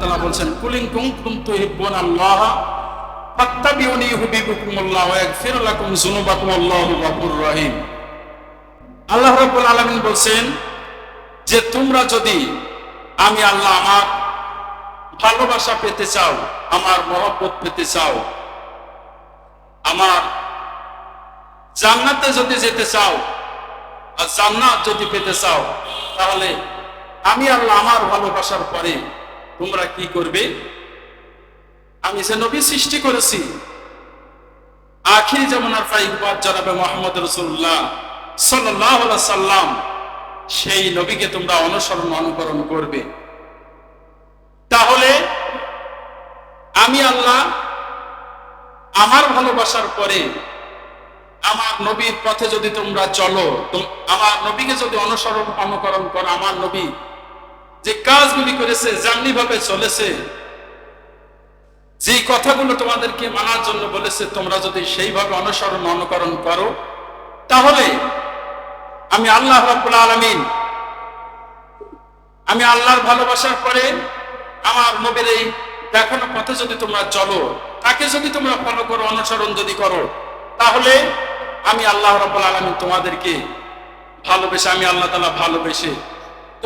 তাআলা বলছেন তুহিব্বুনা আল্লাহ, ফাত্তাবিউনি ওয়া লাকুম যুনুবাকুম, আল্লাহু গফুরুর রহিম। আল্লাহ রাব্বুল আলামিন বলছেন, যে তোমরা যদি আমি আল্লাহ আমার ভালোবাসা পেতে চাও, আমার মহব্বত পেতে চাও, আমার জান্নাতে যদি যেতে চাও আর জান্নাত যদি পেতে চাও, তাহলে আমি আল্লাহ আমার ভালোবাসার পরে তোমরা কি করবে? আমি যে নবী সৃষ্টি করেছি, আখির যেমন জানাবে মোহাম্মদ রসুল্লাহ সাল্লাহ সাল্লাম, সেই নবীকে তোমরা অনুসরণ অনুকরণ করবে। তাহলে আমি আল্লাহ আমার ভালোবাসার পরে আমার নবীর পথে যদি তোমরা চলো আমার নবীকে যদি অনুসরণ অনুকরণ করো, আমার নবী যে কাজগুলি করেছে যেমনি ভাবে চলেছে যে কথাগুলো তোমাদেরকে মানার জন্য বলেছে, তোমরা যদি সেইভাবে অনুসরণ অনুকরণ করো, তাহলে আমি আল্লাহ রাব্বুল আলামিন, আমি আল্লাহর ভালোবাসার পরে আমার নবীর এই দেখানো পথে যদি তোমরা চলো, তাকে যদি তোমরা ফলো করো, অনুসরণ যদি করো, তাহলে আমি আল্লাহ রাব্বুল আলামিন তোমাদেরকে ভালোবেসে, আমি আল্লাহ তালা ভালোবেসে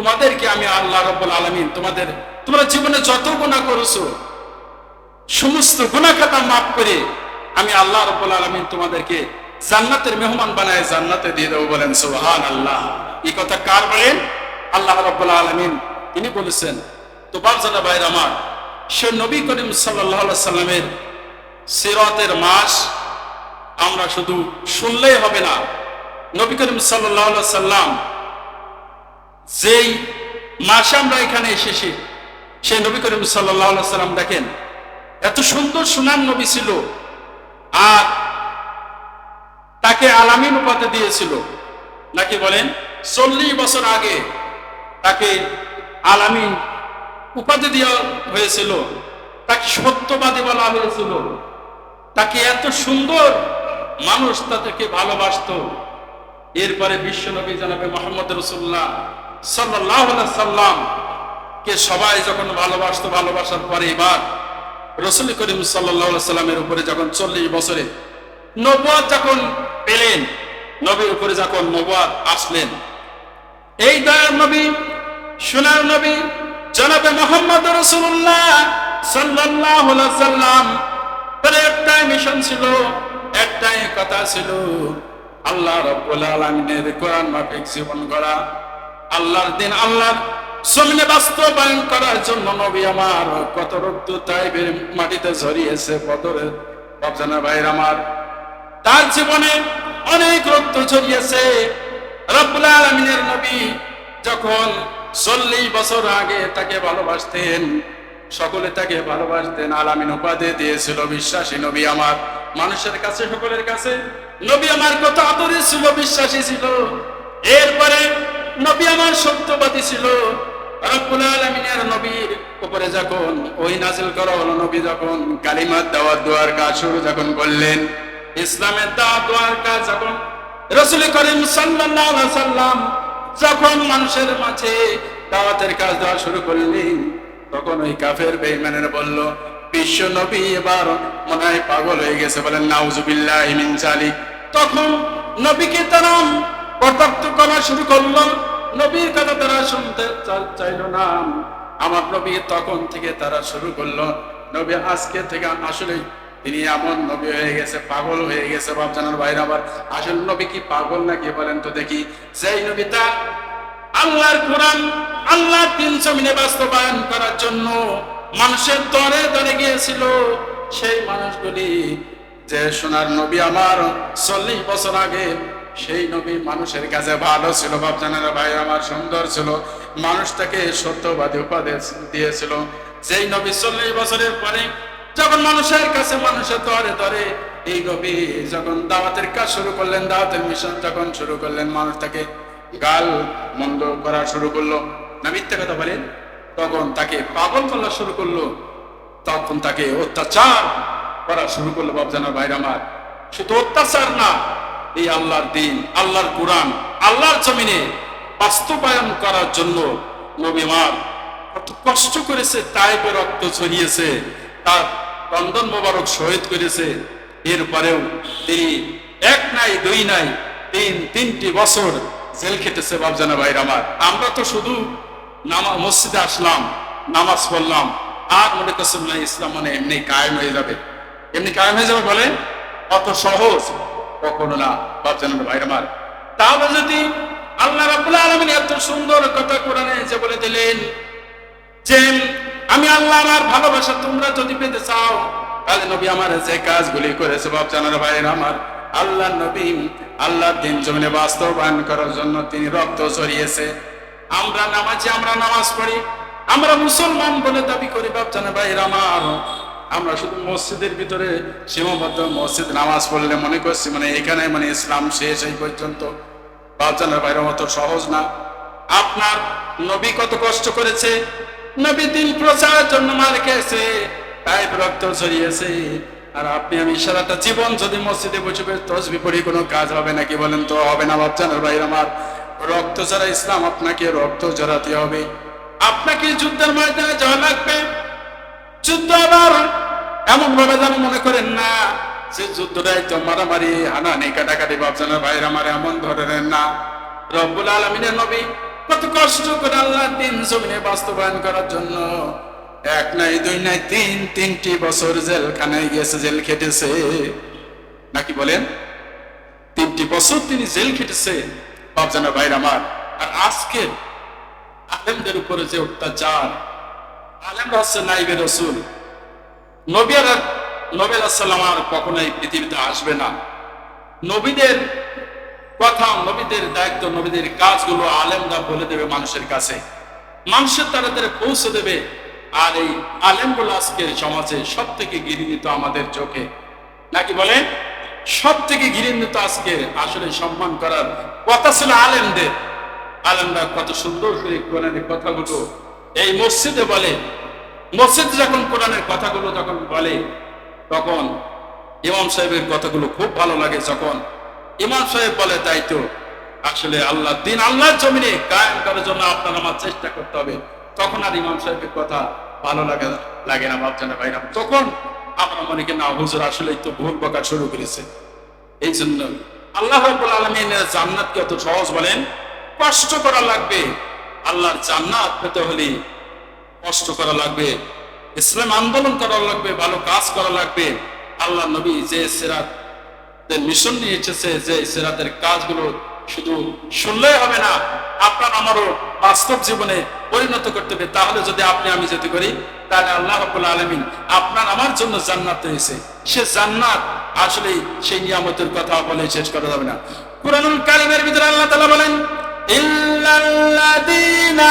তোমাদেরকে আমি আল্লাহ রাব্বুল আলামিন তোমাদের, তোমরা জীবনে যত গুনাহ করেছ, সমস্ত গুনাহ খাতা মাফ করে আমি আল্লাহ রাব্বুল আলামিন তোমাদেরকে জান্নাতের মেহমান বানায় জান্নাতে দিয়ে দেবো বলেন সুবহান আল্লাহ এই কথা কার বলেন? আল্লাহ রাব্বুল আলামিন। তিনি বলেছেন তো বাবজাদা ভাইর আমার, সে নবী করিম আলাইহি সাল্লামের সিরাতের মাস আমরা শুধু শুনলেই হবে না। নবী করিম আলাইহি সাল্লাম যেই মাসে আমরা এখানে এসেছি সেই নবী করিম সাল্লাম দেখেন, এত সুন্দর সুনাম নবী ছিল। আর তাকে আলামিন উপাধি দিয়েছিল। নাকি বলেন, চল্লিশ বছর আগে তাকে আলামিন উপাধি দেওয়া হয়েছিল। তাকে সত্যবাদী বলা হয়েছিল। তাকে এত সুন্দর মানুষ তাদেরকে ভালোবাসতো। এরপরে বিশ্বনবী জানাবে মোহাম্মদ রসুল্লাহ সাল্লাহ সাল্লাম কে সবাই যখন ভালোবাসতো, ভালোবাসার পরে এবার রসুল করিম সাল্লাহ সাল্লামের উপরে যখন চল্লিশ বছরে নবাদ যখন পেলেন, নবীর উপরে যখন নবাদ আসলেন, এই দয়ার নবী, সোনার নবী, জনাবে মোহাম্মদ রসুল্লাহ সাল্লাহ সাল্লাম তার একটাই মিশন ছিল, একটাই কথা ছিল, আল্লাহ রব্বুল আলমিনের কোরআন মাফিক জীবন করা আল্লাহর দিন আল্লাহর জমিনে বাস্তবায়ন করার জন্য নবী আমার কত রক্ত তাইবের মাটিতে ঝরিয়েছে বদরে। বাবজানা ভাইয়ের আমার, তার জীবনে অনেক রক্ত ঝরিয়েছে। রব্বুল আলমিনের নবী যখন চল্লিশ বছর আগে তাকে ভালোবাসতেন, সকলে তাকে ভালোবাসতেন, আলামিন উপাধি দিয়েছিল বিশ্বাসী নবী আমার, মানুষের কাছে, সকলের কাছে। নবী আমার কত আদরে ছিল, বিশ্বাসী ছিল। এরপরে নবী আমার সত্যবাদী ছিল। নবীর উপরে যখন ওই যখন দোয়ার কাজ শুরু যখন ইসলামের কাজ যখন করিম যখন মানুষের মাঝে দাওয়াতের কাজ দেওয়া শুরু করলেন, তখন ওই কাফের বেঈমানের বলল, বিশ্ব নবী এবার মনে হয় পাগল হয়ে গেছে। বলেন, নাউজুবিল্লাহ তখন নবীকে তারা কটাক্ত করা শুরু করল। নবীর কথা তারা শুনতে চাইলো না। আমার নবী তখন থেকে তারা শুরু করল। নবী আজকে থেকে আসলে তিনি এমন নবী হয়ে গেছে, পাগল হয়ে গেছে বাপজানার বাইরে আবার। আসল নবী কি পাগল নাকি বলেন তো দেখি। সেই নবী তার আল্লাহর কোরআন আল্লাহ তিনশো জমিনে বাস্তবায়ন করার জন্য মানুষের দরে দরে গিয়েছিল। সেই মানুষগুলি যে সোনার নবী আমার চল্লিশ বছর আগে সেই নবী মানুষের কাছে ভালো ছিল বাপজানেরা ভাই আমার সুন্দর ছিল। মানুষটাকে সত্যবাদী উপদেশ দিয়েছিল। যেই নবী চল্লিশ বছরের পরে যখন মানুষের কাছে মানুষের দরে দরে এই নবী যখন দাওয়াতের কাজ শুরু করলেন, দাওয়াতের মিশন যখন শুরু করলেন মানুষ তাকে গাল মন্দ করা শুরু করল। না মিথ্যে কথা বলেন। তখন তাকে পাগল করা শুরু করল। তখন তাকে অত্যাচার করা শুরু করল বাবজানা ভাইর আমার। শুধু অত্যাচার না এই আল্লাহর দিন, আল্লাহর কোরআন, আল্লাহর জমিনে বাস্তবায়ন করার জন্য নবীমার কত কষ্ট করেছে তাই রক্ত ছড়িয়েছে তার বন্ধন মোবারক শহীদ করেছে। এরপরেও তিনি এক নাই, দুই নাই, তিন, তিনটি বছর জেল খেটেছে বাবজানা ভাইর আমার। আমরা তো শুধু নামা মসজিদে আসলাম, নামাজ পড়লাম, আর মনে করছেন ইসলাম মানে এমনি কায়েম হয়ে যাবে। এমনি কায়েম হয়ে যাবে বলে অত সহজ। কখনো না বাবজানা ভাইর আমার তাহলে যদি আল্লাহ রাব্বুল আলামিন এত সুন্দর কথা কোরআনে যে বলে দিলেন যে, আমি আল্লাহ আমার ভালোবাসা তোমরা যদি পেতে চাও, তাহলে নবী আমার যে কাজগুলি করেছে, বাপ জানার ভাইয়ের আমার আল্লাহ নবী আল্লাহ দিন জমিনে বাস্তবায়ন করার জন্য তিনি রক্ত ছড়িয়েছে আমরা নামাজি আমরা নামাজ পড়ি, আমরা মুসলমান বলে দাবি করি, বাপ জানা ভাইয়ের আমার আমরা শুধু মসজিদের ভিতরে সীমাবদ্ধ, মসজিদ নামাজ পড়লে মনে করছি মানে এখানে মানে ইসলাম শেষ এই পর্যন্ত। বাপ জানার বাইরে মতো সহজ না। আপনার নবী কত কষ্ট করেছে, নবী দিন প্রচারের জন্য মার খেয়েছে, তাই রক্ত ছড়িয়েছে আর আপনি আমি সারাটা জীবন যদি মসজিদে বসে তসবি পড়ি, কোনো কাজ হবে নাকি বলেন তো? হবে না বাচ্চানের ভাই আমার। রক্ত ছাড়া ইসলাম আপনাকে রক্ত জড়াতে হবে। আপনাকে যুদ্ধের ময়দানে যাওয়া লাগবে। যুদ্ধ আবার এমন ভাবে যেন মনে করেন, না, সে যুদ্ধটাই তো মারামারি হানাহানি কাটাকাটি বাপজানের ভাইয়ের আমার এমন ধরনের, না, রব্বুল আলমিনের নবী কত কষ্ট করে আল্লাহ দিন জমিনে বাস্তবায়ন করার জন্য এক নাই, দুই নাই, তিন, তিনটি বছর জেলখানায় গিয়েছে, জেল খেটেছে। নাকি বলেন, তিনটি বছর তিনি জেল খেটেছে? বাপজানের ভাইয়ের আমার, আর আজকে আলেমদের উপরে যে অত্যাচার আলেমরা হচ্ছে নাইবে রসুল। নবীর নবীর আসসালাম আর কখনো পৃথিবীতে আসবে না। নবীদের কথা, নবীদের দায়িত্ব, নবীদের কাজগুলো আলেমরা বলে দেবে মানুষের কাছে। মানুষের তাড়াতাড়ি পৌঁছে দেবে। আর এই আলেমগুলো আজকে সমাজে সব থেকে গিরিনিত আমাদের চোখে। নাকি বলে সব থেকে গিরিনিত আজকে আসলে সম্মান করার কথা ছিল আলেমদের। আলেমরা কত সুন্দর করে কোরআনের কথাগুলো এই মসজিদে বলে, মসজিদ যখন কোরআনের কথাগুলো যখন বলে, তখন ইমাম সাহেবের কথাগুলো খুব ভালো লাগে যখন। ইমাম সাহেব বলে, তাই তো, আসলে আল্লাহ দিন আল্লাহর জমিনে কায়েম করার জন্য আপনার আমার চেষ্টা করতে হবে। তখন আর ইমাম সাহেবের কথা ভালো লাগে লাগে না ভাবছেন ভাইরা তখন আমরা মনে করি, না, হুজুর আসলে তো ভুল বকা শুরু করেছে। এই জন্য আল্লাহ আলামিনের জান্নাত কি অত সহজ বলেন, কষ্ট করা লাগবে। আল্লাহর জান্নাত পেতে হলে কষ্ট করা লাগবে, ইসলাম আন্দোলন করা লাগবে, ভালো কাজ করা লাগবে। আল্লাহ নবী যে সেরাত মিশন নিয়ে এসেছে যে সেরাতের কাজগুলো শুধু শুনলেই হবে না, আপনার আমারও বাস্তব জীবনে পরিণত করতে হবে। তাহলে যদি আপনি, আমি যদি করি, তাহলে আল্লাহ রাব্বুল আলামিন আপনার আমার জন্য জান্নাত রয়েছে সে জান্নাত আসলে সেই নিয়ামতের কথা বলে শেষ করা যাবে না। কুরআনুল কারীমের ভিতরে আল্লাহ তালা বলেন ইল্লাল্লাযীনা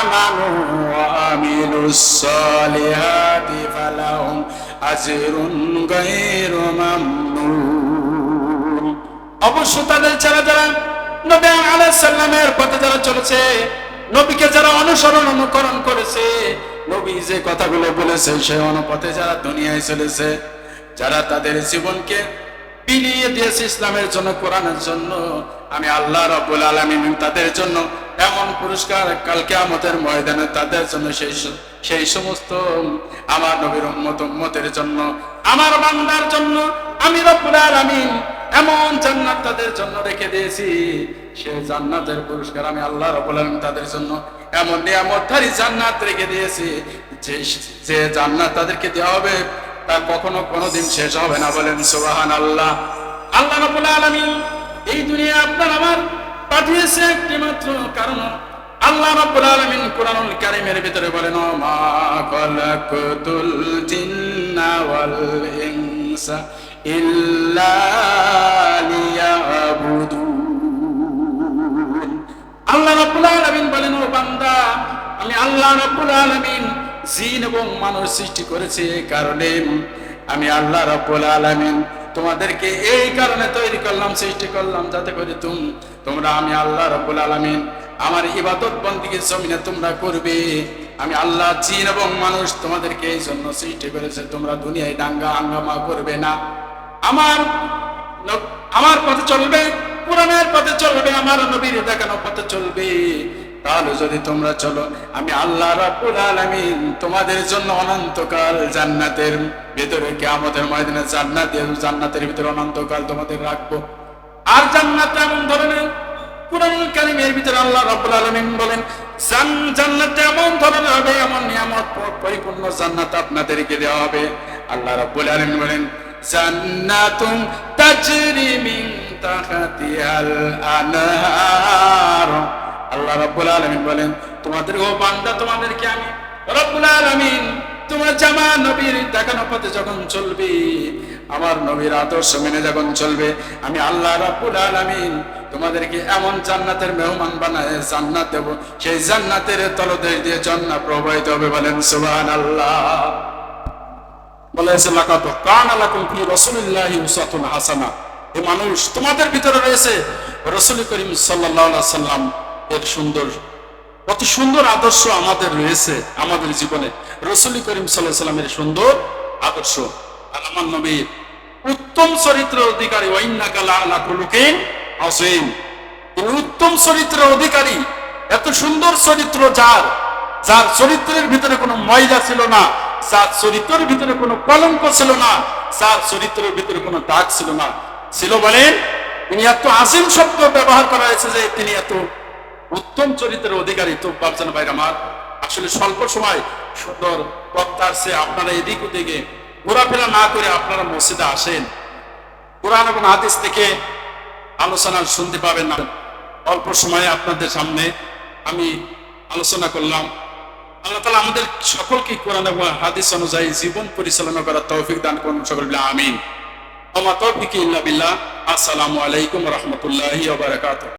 আমানু ওয়া আমিলুস সালিহাতি ফালাহুম আজরুন গায়রু মামনুন। অবশ্য তাদের ছাড়া যারা নবী আলাইহিস সালামের পথে যারা চলেছে, নবীকে যারা অনুসরণ অনুকরণ করেছে, নবী যে কথাগুলো বলেছে সেই অনুপথে যারা দুনিয়ায় চলেছে, যারা তাদের জীবনকে বিলিয়ে দিয়েছে ইসলামের জন্য, কোরআনের জন্য আমি আল্লাহ রব্বুল আলমিন তাদের জন্য এমন পুরস্কার কালকে আমাদের ময়দানে তাদের জন্য সেই সেই সমস্ত আমার নবীর উম্মতের জন্য, আমার বান্দার জন্য আমি রব্বুল আলামিন এমন জান্নাত তাদের জন্য রেখে দিয়েছি। সে জান্নাতের পুরস্কার আমি আল্লাহ রব্বুল আলামিন তাদের জন্য এমন নিয়ামতধারী জান্নাত রেখে দিয়েছি যে যে জান্নাত তাদেরকে দেওয়া হবে তার কখনো কোনোদিন শেষ হবে না বলেন সুবাহান আল্লাহ আল্লাহ রাব্বুল আলামিন এই দুনিয়া আপনার আমার পাঠিয়েছে একটি মাত্র কারণ আল্লাহ রাব্বুল আলামিন কোরআনুল কারীমের ভিতরে বলেন মা খালাকাতুল জিন্না ওয়াল ইনসা ইল্লা লিয়াবুদুন আল্লাহ রাব্বুল আলামিন বলেন, ও বান্দা, আমি আল্লাহ রাব্বুল আলামিন জিন এবং মানুষ সৃষ্টি করেছি কারণে আমি আল্লাহ রাব্বুল আলামিন তোমাদেরকে এই কারণে তৈরি করলাম, সৃষ্টি করলাম, যাতে করে তুম, তোমরা আমি আল্লাহ রাব্বুল আলামিন আমার ইবাদত বন্দিকে জমিনে তোমরা করবে। আমি আল্লাহ জিন এবং মানুষ তোমাদেরকে এই জন্য সৃষ্টি করেছে, তোমরা দুনিয়ায় দাঙ্গা হাঙ্গামা করবে না। আমার আমার পথে চলবে কোরআনের পথে চলবে, আমার নবীর দেখানো পথে চলবে। তাহলে যদি তোমরা চলো, আমি আল্লাহ রাব্বুল আলামিন তোমাদের জন্য অনন্তকাল জান্নাতের ভিতরে, কিয়ামতের ময়দানে জান্নাতের জান্নাতের ভিতরে অনন্তকাল তোমাদের রাখব। আর জান্নাত এমন ধরনের কোরআন কারিমের ভিতরে আল্লাহ রাব্বুল আলামিন বলেন জান্নাত এমন ধরনের হবে, এমন নিয়ামত পরিপূর্ণ জান্নাত আপনাদেরকে দেওয়া হবে। আল্লাহ রাব্বুল আলামিন বলেন, তোমাদের, ও বান্দা, তোমাদেরকে আমি রব্বুল আলামিন জামা নবীর দেখানো পথে যখন চলবে, আমার নবীর আদর্শ মেনে যখন চলবে, আমি আল্লাহ রাব্বুল আলামিন তোমাদেরকে এমন জান্নাতের মেহমান বানায়, জান্নাত দেব। সেই জান্নাতের তলদেশ দিয়ে জান্নাত প্রবাহিত হবে বলেন, সুবহানাল্লাহ। বলেছে লাকাত কান আলাকুম ফি উসাতুন হাসানা। মানুষ, তোমাদের ভিতরে রয়েছে রাসূল করিম সাল্লাল্লাহু আলাইহি সাল্লাম এর সুন্দর, কত সুন্দর আদর্শ আমাদের রয়েছে আমাদের জীবনে। রসুল করিম সাল্লাহ সাল্লামের সুন্দর আদর্শ। আর আমার নবী, উত্তম চরিত্রের অধিকারী ওয়াইন্নাকালা তিনি উত্তম চরিত্রের অধিকারী। এত সুন্দর চরিত্র যার যার চরিত্রের ভিতরে কোনো ময়লা ছিল না, যার চরিত্রের ভিতরে কোনো কলঙ্ক ছিল না, যার চরিত্রের ভিতরে কোনো দাগ ছিল না। ছিল বলেন, তিনি এত আজিম শব্দ ব্যবহার করা হয়েছে যে তিনি এত উত্তম চরিত্রের অধিকারী তো বাবজান ভাইর আমার। আসলে স্বল্প সময় সুন্দর বক্তার সে আপনারা এদিক ওদিকে ঘোরাফেরা না করে আপনারা মসজিদে আসেন। কোরআন এবং হাদিস থেকে আলোচনা শুনতে পাবেন না। অল্প সময়ে আপনাদের সামনে আমি আলোচনা করলাম। আল্লাহ তালা আমাদের সকলকে কোরআন এবং হাদিস অনুযায়ী জীবন পরিচালনা করার তৌফিক দান করুন সকল, আমিন। আমা তৌফিক ইল্লা বিল্লাহ। আসসালামু আলাইকুম রহমতুল্লাহি